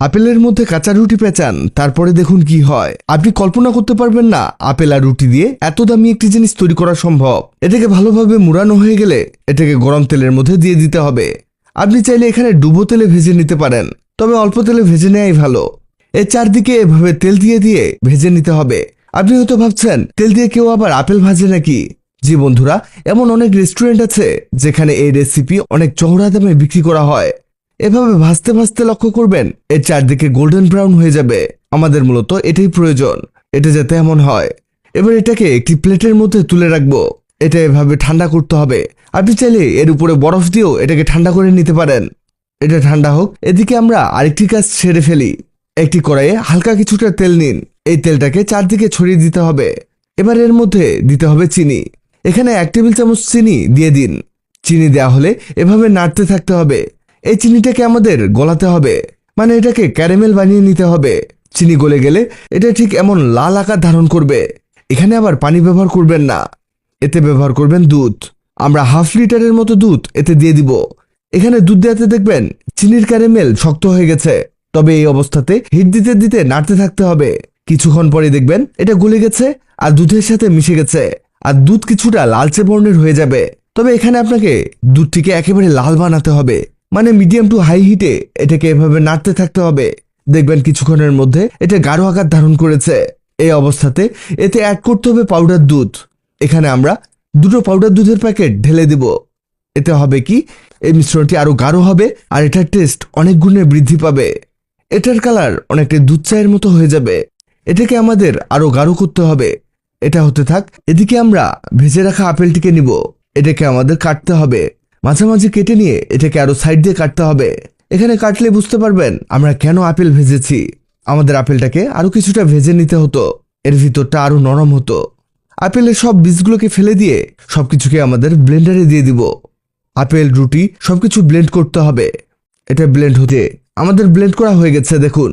আপেলের মধ্যে কাঁচা রুটি পেঁচান, তারপরে দেখুন কি হয়। আপনি কল্পনা করতে পারবেন না, আপেল আর রুটি দিয়ে এত দামি একটি জিনিস তৈরি করা সম্ভব। এটাকে ভালোভাবে মুড়ানো হয়ে গেলে এটাকে গরম তেলের মধ্যে দিয়ে দিতে হবে। আপনি চাইলে এখানে ডুবো তেলে ভেজে নিতে পারেন, তবে অল্প তেলে ভেজে নেওয়াই ভালো। এর চারদিকে এভাবে তেল দিয়ে দিয়ে ভেজে নিতে হবে। আপনি হয়তো ভাবছেন, তেল দিয়ে কেউ আবার আপেল ভাজে নাকি? জি বন্ধুরা, এমন অনেক রেস্টুরেন্ট আছে যেখানে এই রেসিপি অনেক চওড়া দামে বিক্রি করা হয়। এভাবে ভাসতে ভাসতে লক্ষ্য করবেন, এর চারদিকে গোল্ডেন ব্রাউন হয়ে যাবে। আমাদের মূলত এটাই প্রয়োজন, এটা যাতে এমন হয়। এবার এটাকে একটি প্লেটের মধ্যে তুলে রাখব। এটা এভাবে ঠান্ডা করতে হবে। আপনি চাইলে এর উপরে বরফ দিয়েও এটাকে ঠান্ডা করে নিতে পারেন। এটা ঠান্ডা হোক, এদিকে আমরা আরেকটি কাজ সেরে ফেলি। একটি কড়াইয়ে হালকা কিছুটা তেল নিন। এই তেলটাকে চারদিকে ছড়িয়ে দিতে হবে। এবার এর মধ্যে দিতে হবে চিনি। এখানে এক টেবিল চামচ চিনি দিয়ে দিন। চিনি দেওয়া হলে এভাবে নাড়তে থাকতে হবে। এই চিনিটাকে আমাদের গলাতে হবে। মানে এটাকে ক্যারামেল বানিয়ে নিতে হবে। চিনি গলে গেলে এটা ঠিক এমন লাল আকার ধারণ করবে। এখানে আবার পানি ব্যবহার করবেন না। এতে ব্যবহার করবেন দুধ। আমরা হাফ লিটারের মতো দুধ এতে দিয়ে দিব। এখানে দুধ দেওয়াতে দেখবেন চিনির ক্যারামেল শক্ত হয়ে গেছে। তবে এই অবস্থাতে হিট দিতে দিতে নাড়তে থাকতে হবে। কিছুক্ষণ পরে দেখবেন এটা গলে গেছে আর দুধের সাথে মিশে গেছে। আর দুধ কিছুটা লালচে বর্ণের হয়ে যাবে। তবে এখানে আপনাকে দুধটিকে একেবারে লাল বানাতে হবে। মানে মিডিয়াম টু হাই হিটে এটাকে এভাবে নাড়তে থাকতে হবে। দেখবেন কিছুক্ষণের মধ্যে এটা গাঢ় আকার ধারণ করেছে এই অবস্থাতে। এতে অ্যাড করতে হবে পাউডার দুধ। এখানে আমরা দুটো পাউডার দুধের প্যাকেট ঢেলে দিব। এতে হবে কি? এই মিশ্রণটি আরও গাঢ় হবে আর এটার টেস্ট অনেক গুণে বৃদ্ধি পাবে। এটার কালার অনেকটা দুধ চায়ের মতো হয়ে যাবে। এটাকে আমাদের আরও গাঢ় করতে হবে। এটা হতে থাক, এদিকে আমরা ভেজে রাখা আপেলটিকে নিব। এটাকে আমাদের কাটতে হবে। মাঝামাঝি কেটে নিয়ে এটাকে আরও সাইড দিয়ে কাটতে হবে। এখানে কাটলে বুঝতে পারবেন আমরা কেন আপেল ভেজেছি। আমাদের আপেলটাকে আরও কিছুটা ভেজে নিতে হতো। এর ভিতরটা আরও নরম হতো। আপেলের সব বীজগুলোকে ফেলে দিয়ে সবকিছুকে আমাদের ব্লেন্ডারে দিয়ে দিব। আপেল, রুটি সবকিছু ব্লেন্ড করতে হবে। এটা ব্লেন্ড হতে আমাদের ব্লেন্ড করা হয়ে গেছে, দেখুন।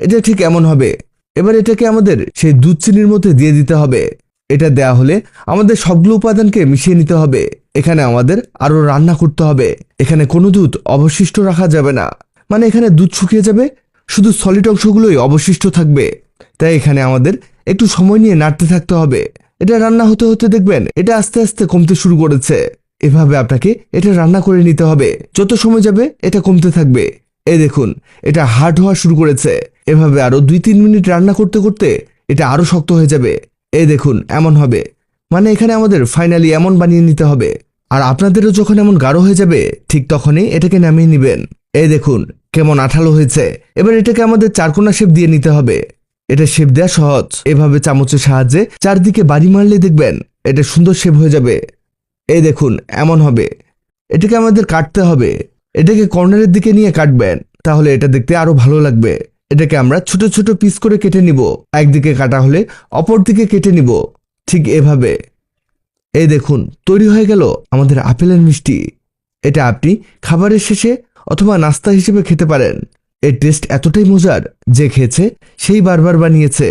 এটা ঠিক এমন হবে। এবার এটাকে আমাদের সেই দুধ চিনির মধ্যে দিয়ে দিতে হবে। এটা দেয়া হলে আমাদের সবগুলো উপাদানকে মিশিয়ে নিতে হবে। এখানে আমাদের আরও রান্না করতে হবে। এখানে কোনো দুধ অবশিষ্ট রাখা যাবে না। মানে এখানে দুধ শুকিয়ে যাবে, শুধু সলিড অংশগুলোই অবশিষ্ট থাকবে। তাই এখানে আমাদের একটু সময় নিয়ে নাড়তে থাকতে হবে। এটা রান্না হতে হতে দেখবেন, এটা আস্তে আস্তে কমতে শুরু করেছে। এভাবে আপনাকে এটা রান্না করে নিতে হবে। যত সময় যাবে, এটা কমতে থাকবে। এ দেখুন, এটা হার্ড হওয়া শুরু করেছে। এভাবে আরও দুই তিন মিনিট রান্না করতে করতে এটা আরও শক্ত হয়ে যাবে। এই দেখুন, এমন হবে। মানে এখানে আমাদের ফাইনালি এমন বানিয়ে নিতে হবে। আর আপনাদেরও যখন এমন গাঢ় হয়ে যাবে, ঠিক তখনই এটাকে নামিয়ে নেবেন। এই দেখুন, কেমন আঠালো হয়েছে। এবার এটাকে আমাদের চারকোনা শেপ দিয়ে নিতে হবে। এটা শেপ দেওয়া সহজ। এভাবে চামচের সাহায্যে চারদিকে বাড়ি মারলে দেখবেন এটা সুন্দর শেপ হয়ে যাবে। এই দেখুন, এমন হবে। এটাকে আমাদের কাটতে হবে। এটাকে কর্নারের দিকে নিয়ে কাটবেন, তাহলে এটা দেখতে আরও ভালো লাগবে। এটাকে আমরা ছোট ছোট পিস করে কেটে নিব। একদিকে কাটা হলে অপর দিকে কেটে নিব। ঠিক এভাবে। এই দেখুন, তৈরি হয়ে গেল আমাদের আপেলের মিষ্টি। এটা আপনি খাবারের শেষে অথবা নাস্তা হিসেবে খেতে পারেন। এর টেস্ট এতটাই মজার যে খেয়েছে, সেই বারবার বানিয়েছে।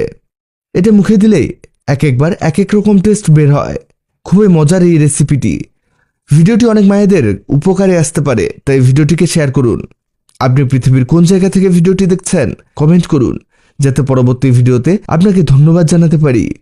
এটা মুখে দিলেই এক একবার এক এক রকম টেস্ট বের হয়। খুবই মজার এই রেসিপিটি ভিডিওটি অনেক মায়েদের উপকারে আসতে পারে, তাই ভিডিওটিকে শেয়ার করুন। আপনি পৃথিবীর কোন জায়গা থেকে ভিডিওটি দেখছেন? কমেন্ট করুন, যাতে পরবর্তী ভিডিওতে আপনাকে ধন্যবাদ জানাতে পারি।